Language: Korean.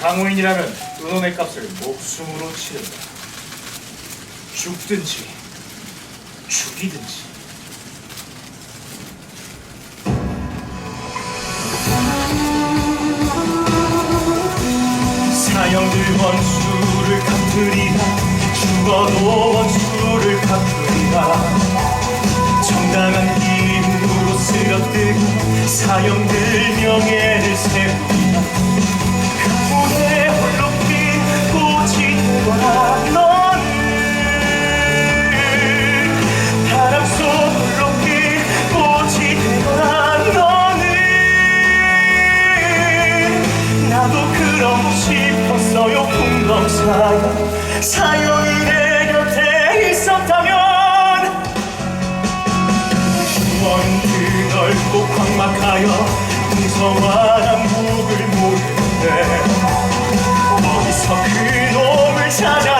강호인이라면 은혼의 값을 목숨으로 치른다. 죽든지 죽이든지. 사형들 원수를 갚으리라 죽어도 원수를 갚으리라 정당한 힘으로 쓰러뜨고 사형들 명예를 세우 싶었어요. 풍덩사연 사연이 내 곁에 있었다면 원그 넓고 광막하여 풍성한 북을 모르는데 어디서 그놈을 찾아